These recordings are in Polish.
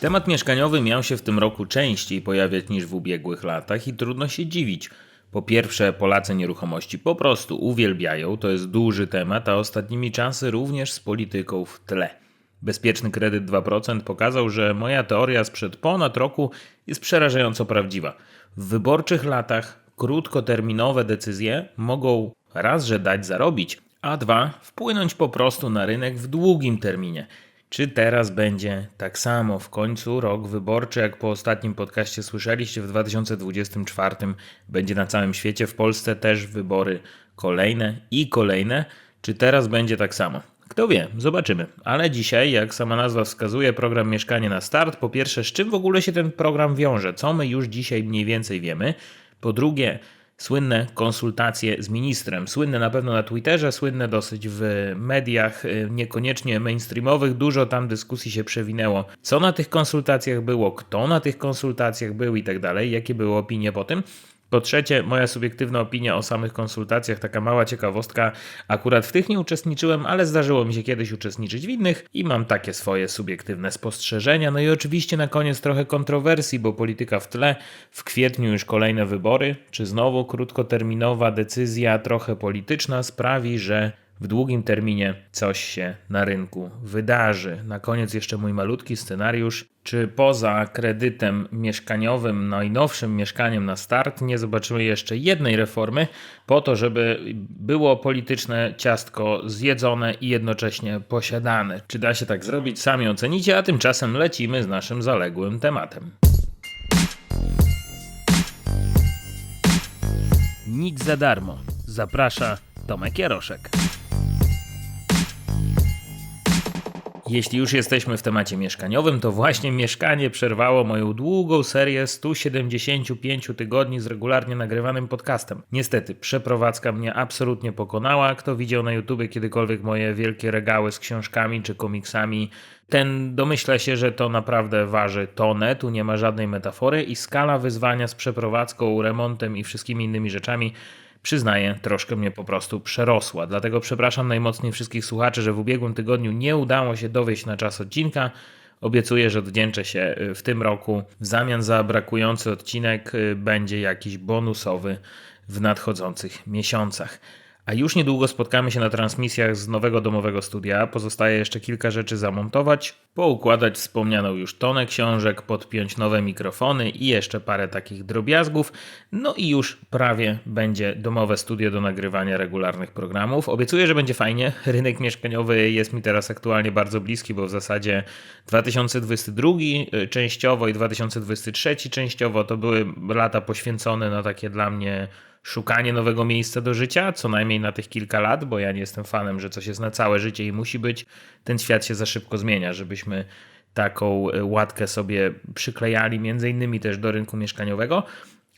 Temat mieszkaniowy miał się w tym roku częściej pojawiać niż w ubiegłych latach i trudno się dziwić. Po pierwsze, Polacy nieruchomości po prostu uwielbiają, to jest duży temat, a ostatnimi czasy również z polityką w tle. Bezpieczny kredyt 2% pokazał, że moja teoria sprzed ponad roku jest przerażająco prawdziwa. W wyborczych latach krótkoterminowe decyzje mogą raz, że dać zarobić, a dwa, wpłynąć po prostu na rynek w długim terminie. Czy teraz będzie tak samo w końcu rok wyborczy, jak po ostatnim podcaście słyszeliście, w 2024 będzie na całym świecie, w Polsce też wybory kolejne i kolejne? Czy teraz będzie tak samo? Kto wie, zobaczymy. Ale dzisiaj, jak sama nazwa wskazuje, program Mieszkanie na Start. Po pierwsze, z czym w ogóle się ten program wiąże? Co my już dzisiaj mniej więcej wiemy? Po drugie, słynne konsultacje z ministrem. Słynne na pewno na Twitterze, słynne dosyć w mediach, y, niekoniecznie mainstreamowych. Dużo tam dyskusji się przewinęło. Co na tych konsultacjach było, kto na tych konsultacjach był i tak dalej, jakie były opinie po tym. Po trzecie, moja subiektywna opinia o samych konsultacjach, taka mała ciekawostka. Akurat w tych nie uczestniczyłem, ale zdarzyło mi się kiedyś uczestniczyć w innych i mam takie swoje subiektywne spostrzeżenia. No i oczywiście na koniec trochę kontrowersji, bo polityka w tle. W kwietniu już kolejne wybory. Czy znowu krótkoterminowa decyzja, trochę polityczna, sprawi, że w długim terminie coś się na rynku wydarzy. Na koniec jeszcze mój malutki scenariusz. Czy poza kredytem mieszkaniowym, najnowszym mieszkaniem na start, nie zobaczymy jeszcze jednej reformy, po to, żeby było polityczne ciastko zjedzone i jednocześnie posiadane? Czy da się tak zrobić? Sami ocenicie, a tymczasem lecimy z naszym zaległym tematem. Nic za darmo. Zaprasza Tomek Jaroszek. Jeśli już jesteśmy w temacie mieszkaniowym, to właśnie mieszkanie przerwało moją długą serię 175 tygodni z regularnie nagrywanym podcastem. Niestety, przeprowadzka mnie absolutnie pokonała. Kto widział na YouTube kiedykolwiek moje wielkie regały z książkami czy komiksami, ten domyśla się, że to naprawdę waży tonę, tu nie ma żadnej metafory i skala wyzwania z przeprowadzką, remontem i wszystkimi innymi rzeczami przyznaję, troszkę mnie po prostu przerosła. Dlatego przepraszam najmocniej wszystkich słuchaczy, że w ubiegłym tygodniu nie udało się dowieść na czas odcinka. Obiecuję, że odwdzięczę się y, w tym roku. W zamian za brakujący odcinek y, będzie jakiś bonusowy w nadchodzących miesiącach. A już niedługo spotkamy się na transmisjach z nowego domowego studia. Pozostaje jeszcze kilka rzeczy zamontować, poukładać wspomnianą już tonę książek, podpiąć nowe mikrofony i jeszcze parę takich drobiazgów. No i już prawie będzie domowe studio do nagrywania regularnych programów. Obiecuję, że będzie fajnie. Rynek mieszkaniowy jest mi teraz aktualnie bardzo bliski, bo w zasadzie 2022 y, częściowo i 2023 częściowo to były lata poświęcone na takie dla mnie szukanie nowego miejsca do życia, co najmniej na tych kilka lat, bo ja nie jestem fanem, że coś jest na całe życie i musi być. Ten świat się za szybko zmienia, żebyśmy taką e, łatkę sobie przyklejali, między innymi też do rynku mieszkaniowego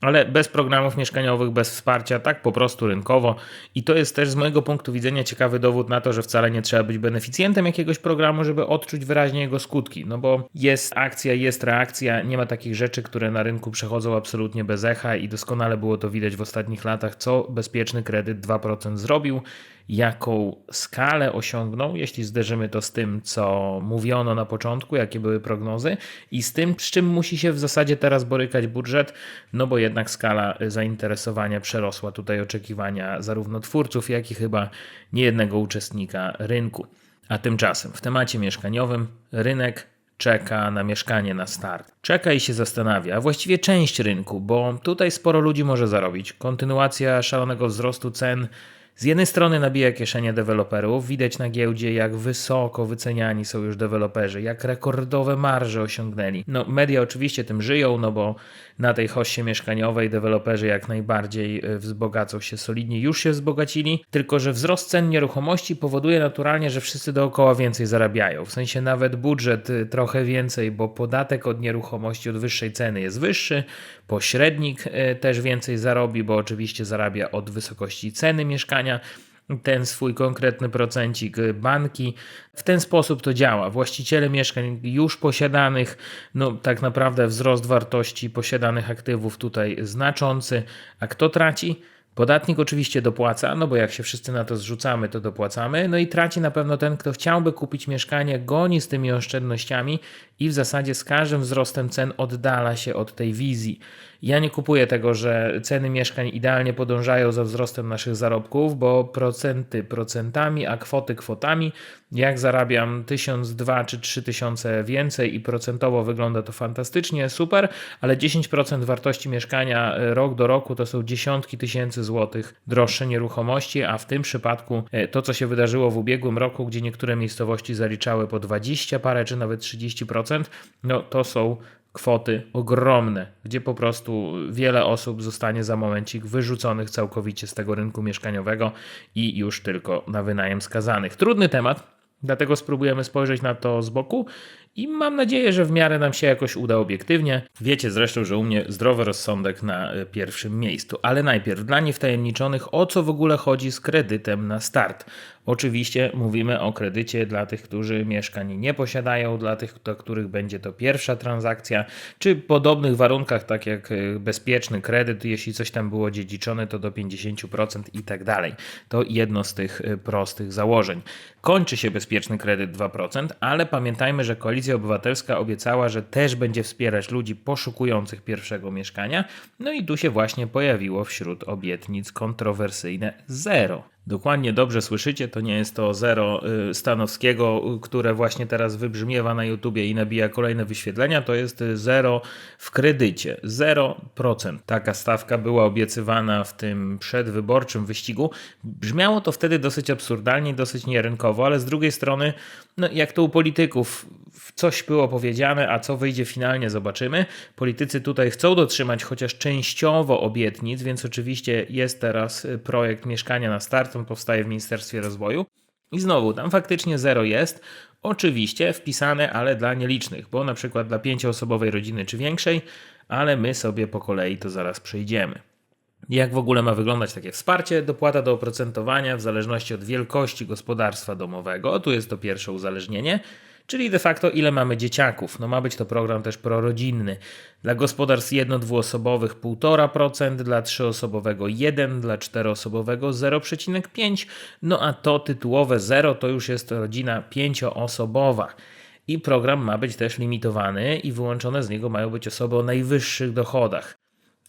ale bez programów mieszkaniowych, bez wsparcia, tak po prostu rynkowo. I to jest też z mojego punktu widzenia ciekawy dowód na to, że wcale nie trzeba być beneficjentem jakiegoś programu, żeby odczuć wyraźnie jego skutki. No bo jest akcja, jest reakcja, nie ma takich rzeczy, które na rynku przechodzą absolutnie bez echa i doskonale było to widać w ostatnich latach, co bezpieczny kredyt 2% zrobił jaką skalę osiągnął, jeśli zderzymy to z tym, co mówiono na początku, jakie były prognozy i z tym, z czym musi się w zasadzie teraz borykać budżet, no bo jednak skala zainteresowania przerosła tutaj oczekiwania zarówno twórców, jak i chyba niejednego uczestnika rynku. A tymczasem w temacie mieszkaniowym rynek czeka na mieszkanie na start. Czeka i się zastanawia, a właściwie część rynku, bo tutaj sporo ludzi może zarobić. Kontynuacja szalonego wzrostu cen Z jednej strony nabija kieszenie deweloperów, widać na giełdzie, jak wysoko wyceniani są już deweloperzy, jak rekordowe marże osiągnęli. No, media oczywiście tym żyją, no bo na tej hoście mieszkaniowej deweloperzy jak najbardziej y, wzbogacą się solidnie, już się wzbogacili, tylko że wzrost cen nieruchomości powoduje naturalnie, że wszyscy dookoła więcej zarabiają. W sensie nawet budżet y, trochę więcej, bo podatek od nieruchomości od wyższej ceny jest wyższy, pośrednik y, też więcej zarobi, bo oczywiście zarabia od wysokości ceny mieszkania ten swój konkretny procencik banki. W ten sposób to działa. Właściciele mieszkań już posiadanych, no tak naprawdę wzrost wartości posiadanych aktywów tutaj znaczący, a kto traci? Podatnik oczywiście dopłaca, no bo jak się wszyscy na to zrzucamy, to dopłacamy. No i traci na pewno ten, kto chciałby kupić mieszkanie, goni z tymi oszczędnościami i w zasadzie z każdym wzrostem cen oddala się od tej wizji. Ja nie kupuję tego, że ceny mieszkań idealnie podążają za wzrostem naszych zarobków, bo procenty procentami, a kwoty kwotami. Jak zarabiam 1000, 2 czy 3000 więcej i procentowo wygląda to fantastycznie, super, ale 10% wartości mieszkania e, rok do roku to są dziesiątki tysięcy złotych droższe nieruchomości, a w tym przypadku e, to, co się wydarzyło w ubiegłym roku, gdzie niektóre miejscowości zaliczały po 20 parę czy nawet 30%, no to są kwoty ogromne, gdzie po prostu wiele osób zostanie za momencik wyrzuconych całkowicie z tego rynku mieszkaniowego i już tylko na wynajem skazanych. Trudny temat, dlatego spróbujemy spojrzeć na to z boku i mam nadzieję, że w miarę nam się jakoś uda obiektywnie. Wiecie zresztą, że u mnie zdrowy rozsądek na e, pierwszym miejscu. Ale najpierw dla niewtajemniczonych, o co w ogóle chodzi z kredytem na start. Oczywiście mówimy o kredycie dla tych, którzy mieszkań nie posiadają, dla tych, dla których będzie to pierwsza transakcja, czy podobnych warunkach, tak jak e, bezpieczny kredyt, jeśli coś tam było dziedziczone, to do 50% i tak dalej. To jedno z tych e, prostych założeń. Kończy się bezpieczny kredyt 2%, ale pamiętajmy, że Koalicja Obywatelska obiecała, że też będzie wspierać ludzi poszukujących pierwszego mieszkania. No i tu się właśnie pojawiło wśród obietnic kontrowersyjne zero. Dokładnie dobrze słyszycie, to nie jest to zero y, Stanowskiego, które właśnie teraz wybrzmiewa na YouTubie i nabija kolejne wyświetlenia, to jest zero w kredycie, 0%. Taka stawka była obiecywana w tym przedwyborczym wyścigu. Brzmiało to wtedy dosyć absurdalnie, dosyć nierynkowo, ale z drugiej strony, no jak to u polityków, coś było powiedziane, a co wyjdzie finalnie zobaczymy. Politycy tutaj chcą dotrzymać chociaż częściowo obietnic, więc oczywiście jest teraz projekt mieszkania na start, powstaje w Ministerstwie Rozwoju. I znowu, tam faktycznie zero jest. Oczywiście wpisane, ale dla nielicznych, bo na przykład dla pięcioosobowej rodziny czy większej, ale my sobie po kolei to zaraz przejdziemy. Jak w ogóle ma wyglądać takie wsparcie? Dopłata do oprocentowania w zależności od wielkości gospodarstwa domowego. Tu jest to pierwsze uzależnienie czyli de facto ile mamy dzieciaków. No ma być to program też prorodzinny. Dla gospodarstw jedno-dwuosobowych 1,5%, dla trzyosobowego 1, dla czteroosobowego 0,5, no a to tytułowe 0 to już jest rodzina pięcioosobowa. I program ma być też limitowany i wyłączone z niego mają być osoby o najwyższych dochodach.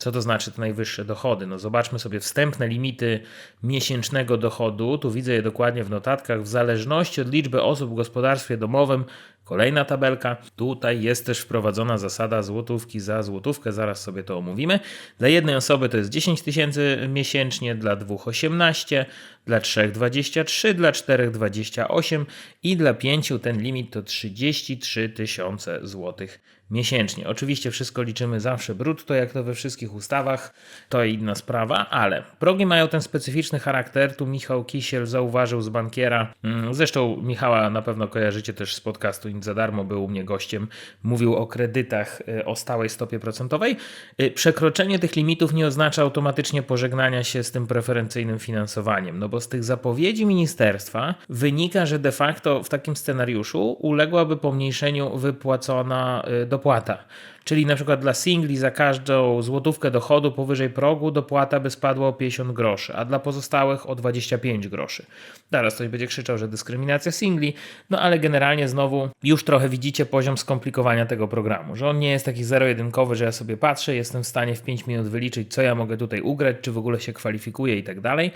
Co to znaczy te najwyższe dochody? No zobaczmy sobie wstępne limity miesięcznego dochodu. Tu widzę je dokładnie w notatkach. W zależności od liczby osób w gospodarstwie domowym Kolejna tabelka. Tutaj jest też wprowadzona zasada złotówki za złotówkę, zaraz sobie to omówimy. Dla jednej osoby to jest 10 tysięcy miesięcznie, dla dwóch 18, dla trzech 23, dla czterech 28 i dla pięciu ten limit to 33 tysiące złotych miesięcznie. Oczywiście wszystko liczymy zawsze brutto, jak to we wszystkich ustawach, to inna sprawa, ale progi mają ten specyficzny charakter. Tu Michał Kisiel zauważył z bankiera, mm, zresztą Michała na pewno kojarzycie też z podcastu Nic za darmo, był u mnie gościem, mówił o kredytach y, o stałej stopie procentowej. Y, przekroczenie tych limitów nie oznacza automatycznie pożegnania się z tym preferencyjnym finansowaniem, no bo z tych zapowiedzi ministerstwa wynika, że de facto w takim scenariuszu uległaby pomniejszeniu wypłacona y, dopłata. Czyli na przykład dla singli za każdą złotówkę dochodu powyżej progu dopłata by spadła o 50 groszy, a dla pozostałych o 25 groszy. Teraz ktoś będzie krzyczał, że dyskryminacja singli, no ale generalnie znowu już trochę widzicie poziom skomplikowania tego programu, że on nie jest taki zero-jedynkowy, że ja sobie patrzę, jestem w stanie w 5 minut wyliczyć, co ja mogę tutaj ugrać, czy w ogóle się kwalifikuje i tak dalej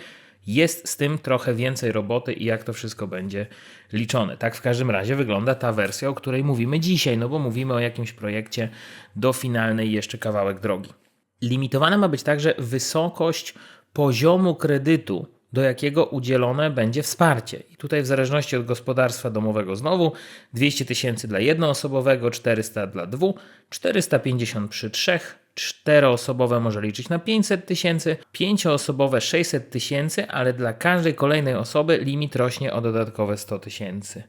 jest z tym trochę więcej roboty i jak to wszystko będzie liczone. Tak w każdym razie wygląda ta wersja, o której mówimy dzisiaj, no bo mówimy o jakimś projekcie do finalnej jeszcze kawałek drogi. Limitowana ma być także wysokość poziomu kredytu do jakiego udzielone będzie wsparcie. I tutaj w zależności od gospodarstwa domowego znowu 200 tysięcy dla jednoosobowego, 400 dla dwu, 450 przy trzech, czteroosobowe może liczyć na 500 tysięcy, pięcioosobowe 600 tysięcy, ale dla każdej kolejnej osoby limit rośnie o dodatkowe 100 tysięcy.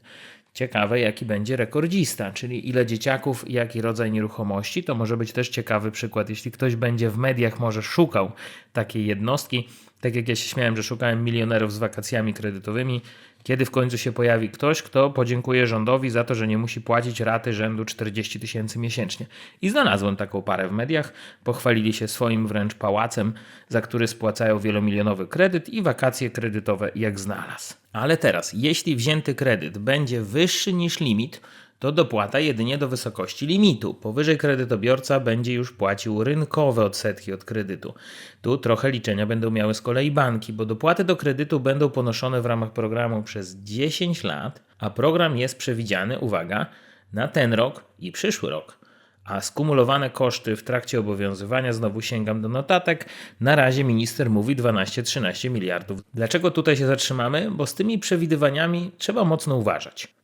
Ciekawe, jaki będzie rekordzista, czyli ile dzieciaków jaki rodzaj nieruchomości. To może być też ciekawy przykład. Jeśli ktoś będzie w mediach, może szukał takiej jednostki, tak jak ja się śmiałem, że szukałem milionerów z wakacjami kredytowymi, kiedy w końcu się pojawi ktoś, kto podziękuje rządowi za to, że nie musi płacić raty rzędu 40 tysięcy miesięcznie. I znalazłem taką parę w mediach. Pochwalili się swoim wręcz pałacem, za który spłacają wielomilionowy kredyt i wakacje kredytowe jak znalazł. Ale teraz, jeśli wzięty kredyt będzie wyższy niż limit, to dopłata jedynie do wysokości limitu. Powyżej kredytobiorca będzie już płacił rynkowe odsetki od kredytu. Tu trochę liczenia będą miały z kolei banki, bo dopłaty do kredytu będą ponoszone w ramach programu przez 10 lat, a program jest przewidziany, uwaga, na ten rok i przyszły rok. A skumulowane koszty w trakcie obowiązywania, znowu sięgam do notatek, na razie minister mówi 12-13 miliardów. Dlaczego tutaj się zatrzymamy? Bo z tymi przewidywaniami trzeba mocno uważać.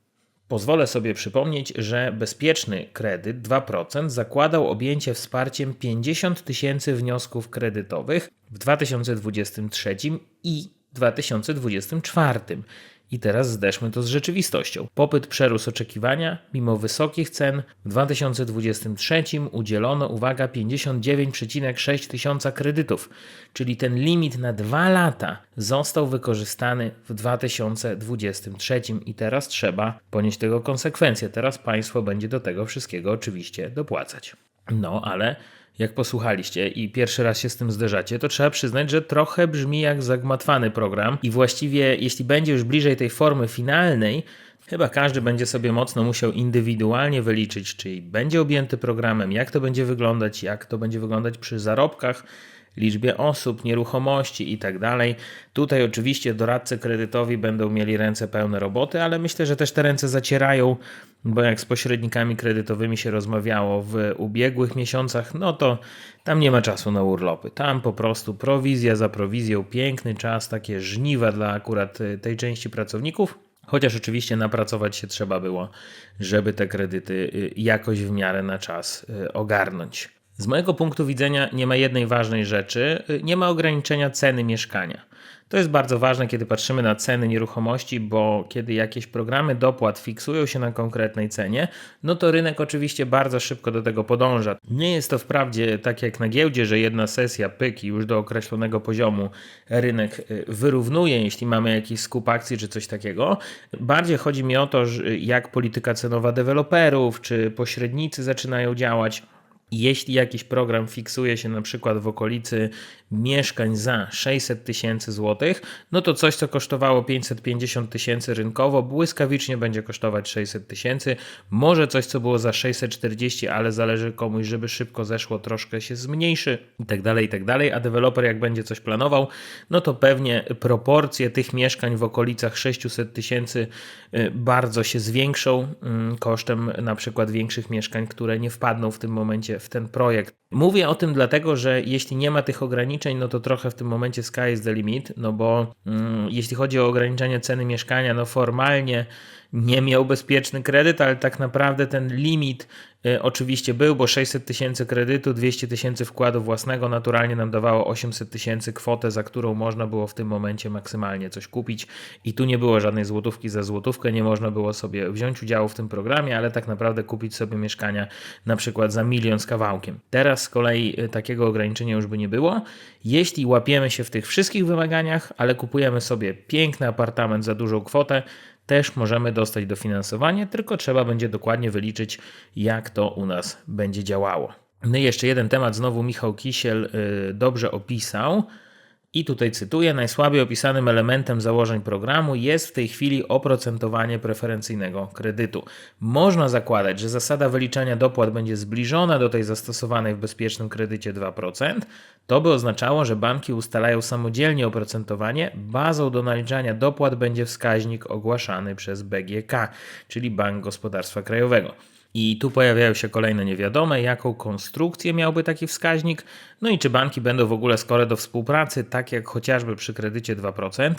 Pozwolę sobie przypomnieć, że bezpieczny kredyt 2% zakładał objęcie wsparciem 50 tysięcy wniosków kredytowych w 2023 i 2024. I teraz zderzmy to z rzeczywistością. Popyt przerósł oczekiwania, mimo wysokich cen w 2023 udzielono, uwaga, 59,6 tysiąca kredytów, czyli ten limit na dwa lata został wykorzystany w 2023 i teraz trzeba ponieść tego konsekwencje. Teraz państwo będzie do tego wszystkiego oczywiście dopłacać. No, ale jak posłuchaliście i pierwszy raz się z tym zderzacie, to trzeba przyznać, że trochę brzmi jak zagmatwany program i właściwie jeśli będzie już bliżej tej formy finalnej, Chyba każdy będzie sobie mocno musiał indywidualnie wyliczyć, czy będzie objęty programem, jak to będzie wyglądać, jak to będzie wyglądać przy zarobkach, liczbie osób, nieruchomości itd. Tak Tutaj oczywiście doradcy kredytowi będą mieli ręce pełne roboty, ale myślę, że też te ręce zacierają, bo jak z pośrednikami kredytowymi się rozmawiało w ubiegłych miesiącach, no to tam nie ma czasu na urlopy. Tam po prostu prowizja za prowizją, piękny czas, takie żniwa dla akurat tej części pracowników. Chociaż oczywiście napracować się trzeba było, żeby te kredyty y, jakoś w miarę na czas y, ogarnąć. Z mojego punktu widzenia nie ma jednej ważnej rzeczy, y, nie ma ograniczenia ceny mieszkania. To jest bardzo ważne, kiedy patrzymy na ceny nieruchomości, bo kiedy jakieś programy dopłat fiksują się na konkretnej cenie, no to rynek oczywiście bardzo szybko do tego podąża. Nie jest to wprawdzie tak jak na giełdzie, że jedna sesja pyki już do określonego poziomu rynek y, wyrównuje, jeśli mamy jakiś skup akcji czy coś takiego. Bardziej chodzi mi o to, jak polityka cenowa deweloperów czy pośrednicy zaczynają działać jeśli jakiś program fiksuje się na przykład w okolicy mieszkań za 600 tysięcy złotych, no to coś, co kosztowało 550 tysięcy rynkowo, błyskawicznie będzie kosztować 600 tysięcy. Może coś, co było za 640, ale zależy komuś, żeby szybko zeszło, troszkę się zmniejszy i tak dalej, i tak dalej. A deweloper, jak będzie coś planował, no to pewnie proporcje tych mieszkań w okolicach 600 tysięcy y, bardzo się zwiększą mm, kosztem na przykład większych mieszkań, które nie wpadną w tym momencie w ten projekt. Mówię o tym dlatego, że jeśli nie ma tych ograniczeń, no to trochę w tym momencie sky is the limit, no bo mm, jeśli chodzi o ograniczenie ceny mieszkania, no formalnie nie miał bezpieczny kredyt, ale tak naprawdę ten limit y, oczywiście był, bo 600 tysięcy kredytu, 200 tysięcy wkładu własnego naturalnie nam dawało 800 tysięcy kwotę, za którą można było w tym momencie maksymalnie coś kupić i tu nie było żadnej złotówki za złotówkę, nie można było sobie wziąć udziału w tym programie, ale tak naprawdę kupić sobie mieszkania na przykład za milion z kawałkiem. Teraz z kolei y, takiego ograniczenia już by nie było. Jeśli łapiemy się w tych wszystkich wymaganiach, ale kupujemy sobie piękny apartament za dużą kwotę, też możemy dostać dofinansowanie, tylko trzeba będzie dokładnie wyliczyć, jak to u nas będzie działało. No i jeszcze jeden temat, znowu Michał Kisiel y, dobrze opisał. I tutaj cytuję: Najsłabiej opisanym elementem założeń programu jest w tej chwili oprocentowanie preferencyjnego kredytu. Można zakładać, że zasada wyliczania dopłat będzie zbliżona do tej zastosowanej w bezpiecznym kredycie 2%. To by oznaczało, że banki ustalają samodzielnie oprocentowanie. Bazą do naliczania dopłat będzie wskaźnik ogłaszany przez BGK, czyli Bank Gospodarstwa Krajowego. I tu pojawiają się kolejne niewiadome, jaką konstrukcję miałby taki wskaźnik, no i czy banki będą w ogóle skore do współpracy, tak jak chociażby przy kredycie 2%.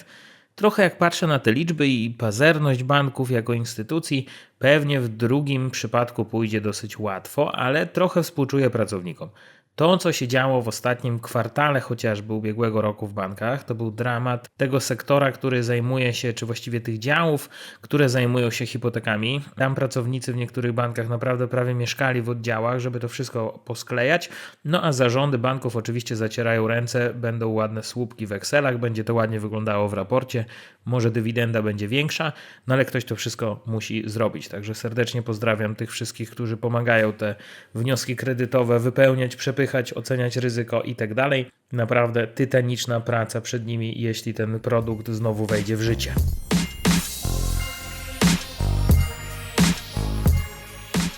Trochę jak patrzę na te liczby i pazerność banków jako instytucji, pewnie w drugim przypadku pójdzie dosyć łatwo, ale trochę współczuję pracownikom. To, co się działo w ostatnim kwartale chociażby ubiegłego roku w bankach, to był dramat tego sektora, który zajmuje się, czy właściwie tych działów, które zajmują się hipotekami. Tam pracownicy w niektórych bankach naprawdę prawie mieszkali w oddziałach, żeby to wszystko posklejać. No a zarządy banków oczywiście zacierają ręce, będą ładne słupki w Excelach, będzie to ładnie wyglądało w raporcie, może dywidenda będzie większa, no ale ktoś to wszystko musi zrobić. Także serdecznie pozdrawiam tych wszystkich, którzy pomagają te wnioski kredytowe wypełniać, przepychać przepychać, oceniać ryzyko i tak dalej. Naprawdę tytaniczna praca przed nimi, jeśli ten produkt znowu wejdzie w życie.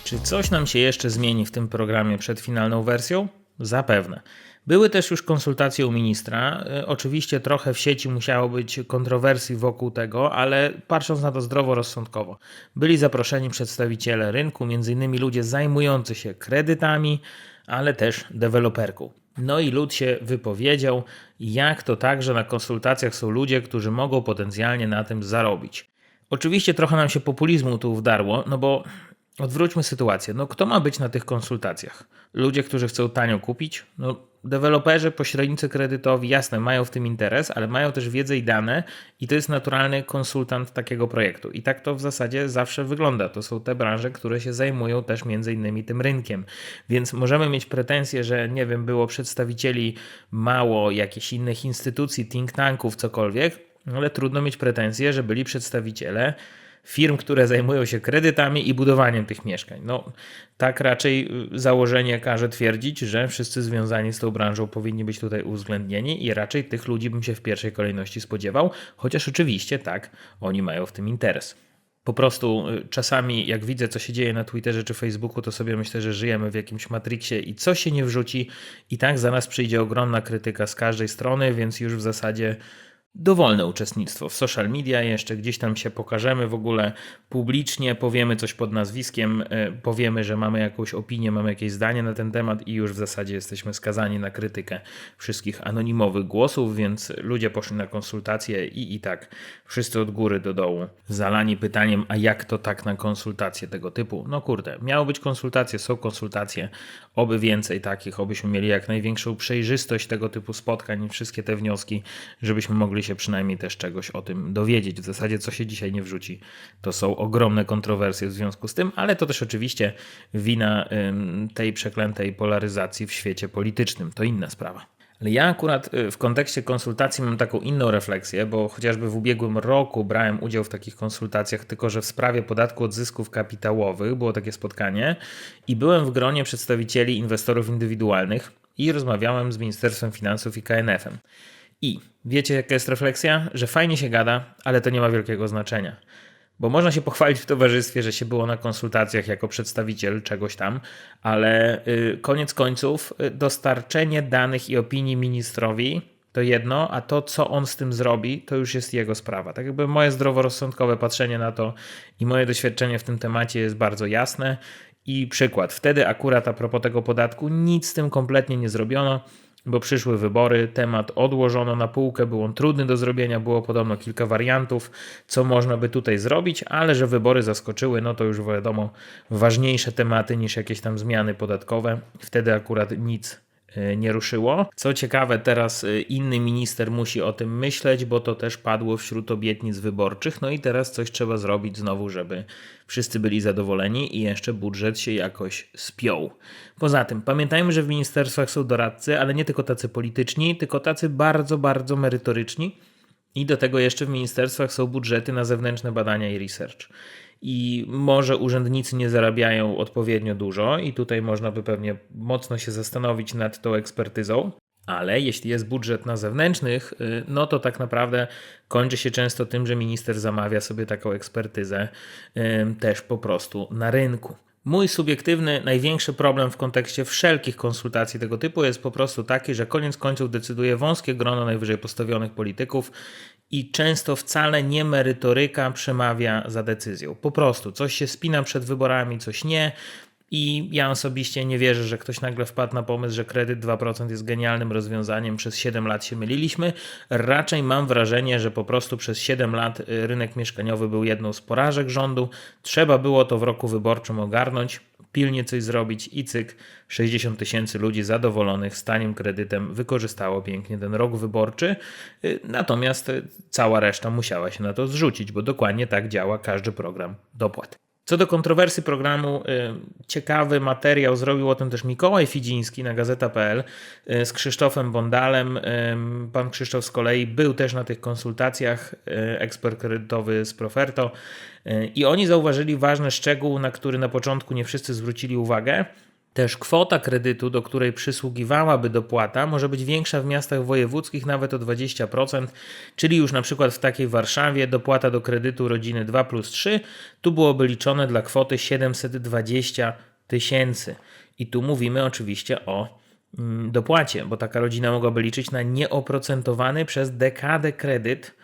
Czy coś nam się jeszcze zmieni w tym programie przed finalną wersją? Zapewne. Były też już konsultacje u ministra. E, oczywiście trochę w sieci musiało być kontrowersji wokół tego, ale patrząc na to zdroworozsądkowo, byli zaproszeni przedstawiciele rynku, m.in. ludzie zajmujący się kredytami, ale też deweloperką. No i lud się wypowiedział, jak to tak, że na konsultacjach są ludzie, którzy mogą potencjalnie na tym zarobić. Oczywiście trochę nam się populizmu tu wdarło, no bo odwróćmy sytuację. No kto ma być na tych konsultacjach? Ludzie, którzy chcą tanio kupić? No deweloperzy, pośrednicy kredytowi, jasne, mają w tym interes, ale mają też wiedzę i dane i to jest naturalny konsultant takiego projektu. I tak to w zasadzie zawsze wygląda. To są te branże, które się zajmują też między innymi tym rynkiem. Więc możemy mieć pretensje, że nie wiem, było przedstawicieli mało jakichś innych instytucji, think tanków, cokolwiek, ale trudno mieć pretensje, że byli przedstawiciele firm, które zajmują się kredytami i budowaniem tych mieszkań. No, tak raczej y, założenie każe twierdzić, że wszyscy związani z tą branżą powinni być tutaj uwzględnieni i raczej tych ludzi bym się w pierwszej kolejności spodziewał, chociaż oczywiście tak, oni mają w tym interes. Po prostu y, czasami, jak widzę, co się dzieje na Twitterze czy Facebooku, to sobie myślę, że żyjemy w jakimś Matrixie i co się nie wrzuci, i tak za nas przyjdzie ogromna krytyka z każdej strony, więc już w zasadzie dowolne uczestnictwo w social media, jeszcze gdzieś tam się pokażemy w ogóle publicznie, powiemy coś pod nazwiskiem, e, powiemy, że mamy jakąś opinię, mamy jakieś zdanie na ten temat i już w zasadzie jesteśmy skazani na krytykę wszystkich anonimowych głosów, więc ludzie poszli na konsultacje i i tak wszyscy od góry do dołu zalani pytaniem, a jak to tak na konsultacje tego typu? No kurde, miało być konsultacje, są konsultacje, oby więcej takich, obyśmy mieli jak największą przejrzystość tego typu spotkań wszystkie te wnioski, żebyśmy mogli się przynajmniej też czegoś o tym dowiedzieć. W zasadzie, co się dzisiaj nie wrzuci, to są ogromne kontrowersje w związku z tym, ale to też oczywiście wina tej przeklętej polaryzacji w świecie politycznym. To inna sprawa. Ale ja akurat y, w kontekście konsultacji mam taką inną refleksję, bo chociażby w ubiegłym roku brałem udział w takich konsultacjach, tylko że w sprawie podatku od zysków kapitałowych było takie spotkanie i byłem w gronie przedstawicieli inwestorów indywidualnych i rozmawiałem z Ministerstwem Finansów i KNF-em. I wiecie, jaka jest refleksja? Że fajnie się gada, ale to nie ma wielkiego znaczenia. Bo można się pochwalić w towarzystwie, że się było na konsultacjach jako przedstawiciel czegoś tam, ale y, koniec końców y, dostarczenie danych i opinii ministrowi to jedno, a to, co on z tym zrobi, to już jest jego sprawa. Tak jakby moje zdroworozsądkowe patrzenie na to i moje doświadczenie w tym temacie jest bardzo jasne. I przykład, wtedy akurat a propos tego podatku nic z tym kompletnie nie zrobiono bo przyszły wybory, temat odłożono na półkę, był on trudny do zrobienia, było podobno kilka wariantów, co można by tutaj zrobić, ale że wybory zaskoczyły, no to już wiadomo, ważniejsze tematy niż jakieś tam zmiany podatkowe. Wtedy akurat nic nie ruszyło. Co ciekawe, teraz e, inny minister musi o tym myśleć, bo to też padło wśród obietnic wyborczych. No i teraz coś trzeba zrobić znowu, żeby wszyscy byli zadowoleni i jeszcze budżet się jakoś spiął. Poza tym, pamiętajmy, że w ministerstwach są doradcy, ale nie tylko tacy polityczni, tylko tacy bardzo, bardzo merytoryczni. I do tego jeszcze w ministerstwach są budżety na zewnętrzne badania i research i może urzędnicy nie zarabiają odpowiednio dużo, i tutaj można by pewnie mocno się zastanowić nad tą ekspertyzą. Ale jeśli jest budżet na zewnętrznych, y, no to tak naprawdę kończy się często tym, że minister zamawia sobie taką ekspertyzę też po prostu na rynku. Mój subiektywny, największy problem w kontekście wszelkich konsultacji tego typu jest po prostu taki, że koniec końców decyduje wąskie grono najwyżej postawionych polityków i często wcale nie merytoryka przemawia za decyzją. Po prostu coś się spina przed wyborami, coś nie. I ja osobiście nie wierzę, że ktoś nagle wpadł na pomysł, że kredyt 2% jest genialnym rozwiązaniem. Przez 7 lat się myliliśmy. Raczej mam wrażenie, że po prostu przez 7 lat y, rynek mieszkaniowy był jedną z porażek rządu. Trzeba było to w roku wyborczym ogarnąć, pilnie coś zrobić i cyk, 60 tysięcy ludzi zadowolonych z tanim kredytem wykorzystało pięknie ten rok wyborczy. Y, Natomiast y, cała reszta musiała się na to zrzucić, bo dokładnie tak działa każdy program dopłat. Co do kontrowersji programu, y, ciekawy materiał zrobił o tym też Mikołaj Fidziński na gazeta.pl y, z Krzysztofem Bondalem. Y, Pan Krzysztof z kolei był też na tych konsultacjach, ekspert kredytowy z Proferto i oni zauważyli ważny szczegół, na który na początku nie wszyscy zwrócili uwagę. Też kwota kredytu, do której przysługiwałaby dopłata, może być większa w miastach wojewódzkich nawet o 20%, czyli już na przykład w takiej Warszawie dopłata do kredytu rodziny 2 plus 3 tu byłoby liczone dla kwoty 720 tysięcy. I tu mówimy oczywiście o mm, dopłacie, bo taka rodzina mogłaby liczyć na nieoprocentowany przez dekadę kredyt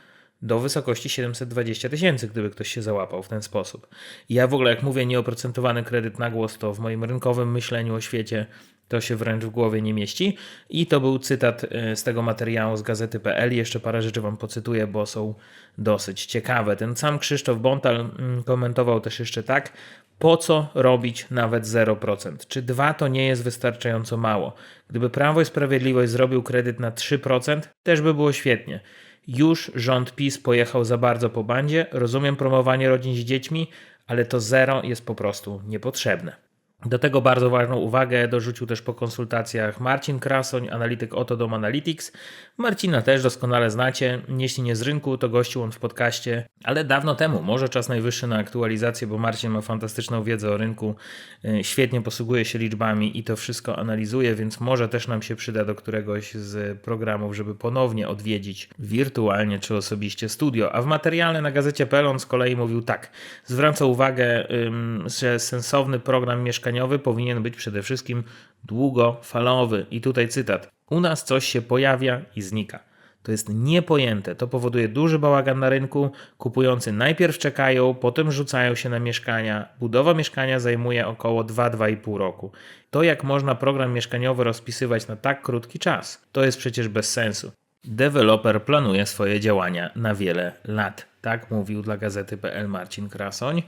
do wysokości 720 tysięcy, gdyby ktoś się załapał w ten sposób. I ja w ogóle, jak mówię nieoprocentowany kredyt na głos, to w moim rynkowym myśleniu o świecie to się wręcz w głowie nie mieści. I to był cytat e, z tego materiału z gazety.pl. Jeszcze parę rzeczy Wam pocytuję, bo są dosyć ciekawe. Ten sam Krzysztof Bontal mm, komentował też jeszcze tak. Po co robić nawet 0%? Czy 2 to nie jest wystarczająco mało? Gdyby Prawo i Sprawiedliwość zrobił kredyt na 3%, też by było świetnie. Już rząd PiS pojechał za bardzo po bandzie. Rozumiem promowanie rodzin z dziećmi, ale to zero jest po prostu niepotrzebne. Do tego bardzo ważną uwagę dorzucił też po konsultacjach Marcin Krasoń, analityk Otodom Analytics. Marcina też doskonale znacie, jeśli nie z rynku, to gościł on w podcaście, ale dawno temu, może czas najwyższy na aktualizację, bo Marcin ma fantastyczną wiedzę o rynku, y, świetnie posługuje się liczbami i to wszystko analizuje, więc może też nam się przyda do któregoś z programów, żeby ponownie odwiedzić wirtualnie czy osobiście studio. A w materiale na gazecie Pelon z kolei mówił tak, zwraca uwagę, że sensowny program mieszkaniowy powinien być przede wszystkim długofalowy. I tutaj cytat. U nas coś się pojawia i znika. To jest niepojęte. To powoduje duży bałagan na rynku. Kupujący najpierw czekają, potem rzucają się na mieszkania. Budowa mieszkania zajmuje około 2-2,5 roku. To, jak można program mieszkaniowy rozpisywać na tak krótki czas, to jest przecież bez sensu. Deweloper planuje swoje działania na wiele lat. Tak mówił dla gazety.pl Marcin Krasoń.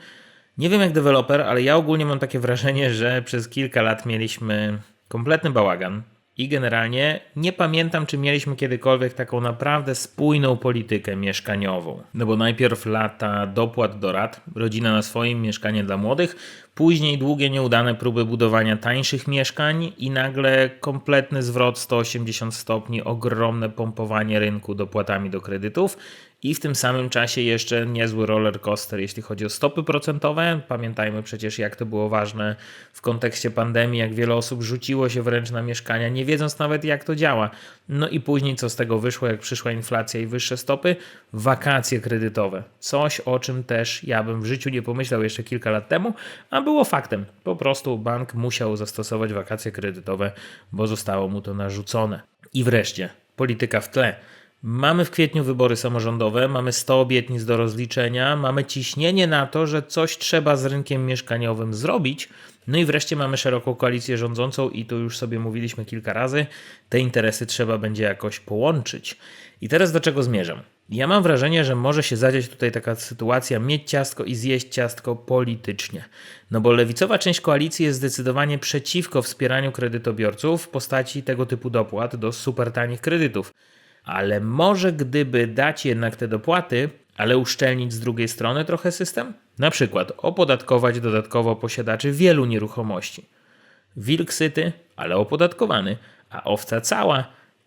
Nie wiem jak deweloper, ale ja ogólnie mam takie wrażenie, że przez kilka lat mieliśmy kompletny bałagan i generalnie nie pamiętam, czy mieliśmy kiedykolwiek taką naprawdę spójną politykę mieszkaniową. No bo najpierw lata dopłat do rat, rodzina na swoim, mieszkanie dla młodych, później długie nieudane próby budowania tańszych mieszkań i nagle kompletny zwrot 180 stopni, ogromne pompowanie rynku dopłatami do kredytów i w tym samym czasie jeszcze niezły roller coaster, jeśli chodzi o stopy procentowe. Pamiętajmy przecież, jak to było ważne w kontekście pandemii, jak wiele osób rzuciło się wręcz na mieszkania, nie wiedząc nawet, jak to działa. No i później, co z tego wyszło, jak przyszła inflacja i wyższe stopy? Wakacje kredytowe. Coś, o czym też ja bym w życiu nie pomyślał jeszcze kilka lat temu, a było faktem. Po prostu bank musiał zastosować wakacje kredytowe, bo zostało mu to narzucone. I wreszcie, polityka w tle. Mamy w kwietniu wybory samorządowe, mamy 100 obietnic do rozliczenia, mamy ciśnienie na to, że coś trzeba z rynkiem mieszkaniowym zrobić. No i wreszcie mamy szeroką koalicję rządzącą, i tu już sobie mówiliśmy kilka razy, te interesy trzeba będzie jakoś połączyć. I teraz do czego zmierzam? Ja mam wrażenie, że może się zadziać tutaj taka sytuacja mieć ciastko i zjeść ciastko politycznie. No bo lewicowa część koalicji jest zdecydowanie przeciwko wspieraniu kredytobiorców w postaci tego typu dopłat do super tanich kredytów ale może gdyby dać jednak te dopłaty, ale uszczelnić z drugiej strony trochę system? Na przykład opodatkować dodatkowo posiadaczy wielu nieruchomości. Wilk syty, ale opodatkowany, a owca cała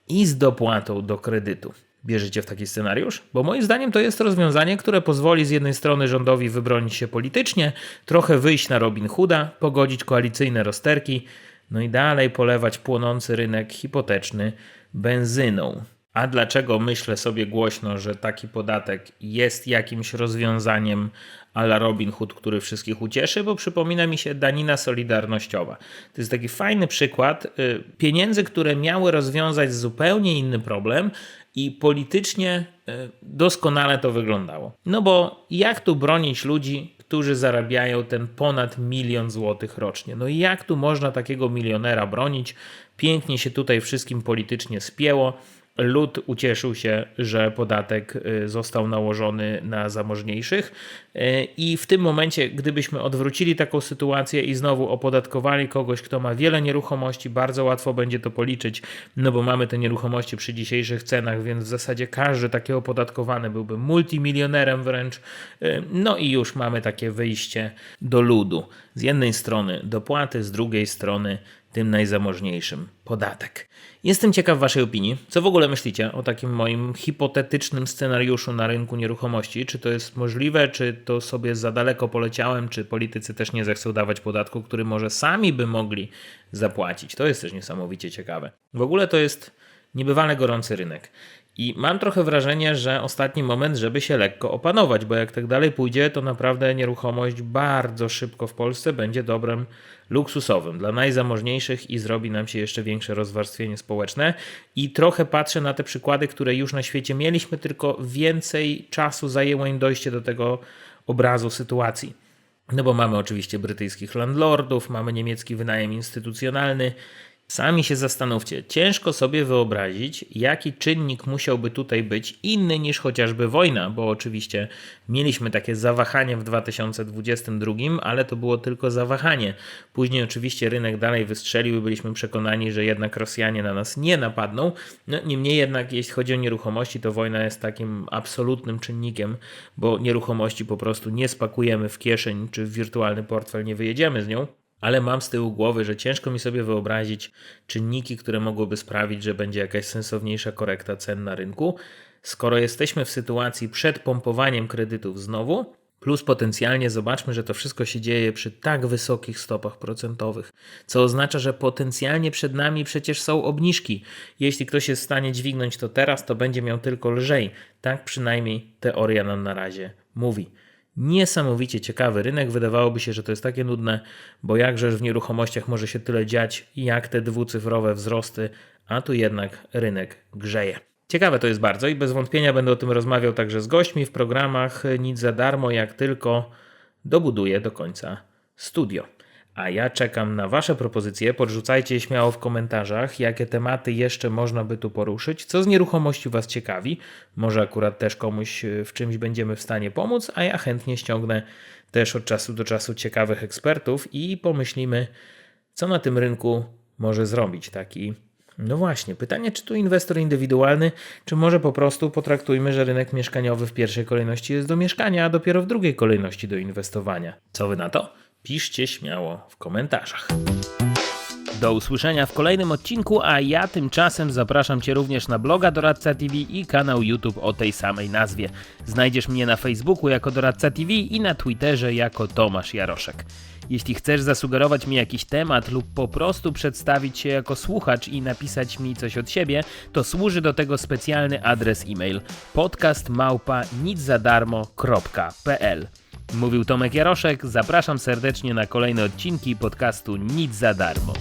i z dopłatą do kredytu. Bierzecie w taki scenariusz? Bo moim zdaniem to jest rozwiązanie, które pozwoli z jednej strony rządowi wybronić się politycznie, trochę wyjść na Robin Hooda, pogodzić koalicyjne rozterki, no i dalej polewać płonący rynek hipoteczny benzyną. A dlaczego myślę sobie głośno, że taki podatek jest jakimś rozwiązaniem a la Robin Hood, który wszystkich ucieszy? Bo przypomina mi się danina solidarnościowa. To jest taki fajny przykład y, pieniędzy, które miały rozwiązać zupełnie inny problem i politycznie e, doskonale to wyglądało. No bo jak tu bronić ludzi, którzy zarabiają ten ponad milion złotych rocznie? No i jak tu można takiego milionera bronić? Pięknie się tutaj wszystkim politycznie spięło lud ucieszył się, że podatek y, został nałożony na zamożniejszych. Y, I w tym momencie, gdybyśmy odwrócili taką sytuację i znowu opodatkowali kogoś, kto ma wiele nieruchomości, bardzo łatwo będzie to policzyć, no bo mamy te nieruchomości przy dzisiejszych cenach, więc w zasadzie każdy taki opodatkowany byłby multimilionerem wręcz. Y, no i już mamy takie wyjście do ludu. Z jednej strony dopłaty, z drugiej strony tym najzamożniejszym podatek. Jestem ciekaw Waszej opinii. Co w ogóle myślicie o takim moim hipotetycznym scenariuszu na rynku nieruchomości? Czy to jest możliwe, czy to sobie za daleko poleciałem, czy politycy też nie zechcą dawać podatku, który może sami by mogli zapłacić? To jest też niesamowicie ciekawe. W ogóle to jest niebywale gorący rynek. I mam trochę wrażenie, że ostatni moment, żeby się lekko opanować, bo jak tak dalej pójdzie, to naprawdę nieruchomość bardzo szybko w Polsce będzie dobrem luksusowym dla najzamożniejszych i zrobi nam się jeszcze większe rozwarstwienie społeczne. I trochę patrzę na te przykłady, które już na świecie mieliśmy, tylko więcej czasu zajęło im dojście do tego obrazu sytuacji. No bo mamy oczywiście brytyjskich landlordów, mamy niemiecki wynajem instytucjonalny, Sami się zastanówcie, ciężko sobie wyobrazić, jaki czynnik musiałby tutaj być inny niż chociażby wojna, bo oczywiście mieliśmy takie zawahanie w 2022, ale to było tylko zawahanie. Później oczywiście rynek dalej wystrzelił i byliśmy przekonani, że jednak Rosjanie na nas nie napadną. No, niemniej jednak, jeśli chodzi o nieruchomości, to wojna jest takim absolutnym czynnikiem, bo nieruchomości po prostu nie spakujemy w kieszeń czy w wirtualny portfel, nie wyjedziemy z nią ale mam z tyłu głowy, że ciężko mi sobie wyobrazić czynniki, które mogłyby sprawić, że będzie jakaś sensowniejsza korekta cen na rynku. Skoro jesteśmy w sytuacji przed pompowaniem kredytów znowu, plus potencjalnie zobaczmy, że to wszystko się dzieje przy tak wysokich stopach procentowych, co oznacza, że potencjalnie przed nami przecież są obniżki. Jeśli ktoś jest w stanie dźwignąć to teraz, to będzie miał tylko lżej. Tak przynajmniej teoria nam na razie mówi. Niesamowicie ciekawy rynek. Wydawałoby się, że to jest takie nudne, bo jakżeż w nieruchomościach może się tyle dziać, jak te dwucyfrowe wzrosty, a tu jednak rynek grzeje. Ciekawe to jest bardzo i bez wątpienia będę o tym rozmawiał także z gośćmi w programach Nic za darmo, jak tylko dobuduję do końca studio. A ja czekam na Wasze propozycje. Podrzucajcie śmiało w komentarzach, jakie tematy jeszcze można by tu poruszyć, co z nieruchomości Was ciekawi. Może akurat też komuś e, w czymś będziemy w stanie pomóc, a ja chętnie ściągnę też od czasu do czasu ciekawych ekspertów i pomyślimy, co na tym rynku może zrobić taki. No właśnie, pytanie, czy tu inwestor indywidualny, czy może po prostu potraktujmy, że rynek mieszkaniowy w pierwszej kolejności jest do mieszkania, a dopiero w drugiej kolejności do inwestowania. Co wy na to? Piszcie śmiało w komentarzach. Do usłyszenia w kolejnym odcinku, a ja tymczasem zapraszam Cię również na bloga Doradca TV i kanał YouTube o tej samej nazwie. Znajdziesz mnie na Facebooku jako Doradca TV i na Twitterze jako Tomasz Jaroszek. Jeśli chcesz zasugerować mi jakiś temat lub po prostu przedstawić się jako słuchacz i napisać mi coś od siebie, to służy do tego specjalny adres e-mail podcastmałpa.niczadarmo.pl Mówił Tomek Jaroszek, zapraszam serdecznie na kolejne odcinki podcastu Nic za darmo.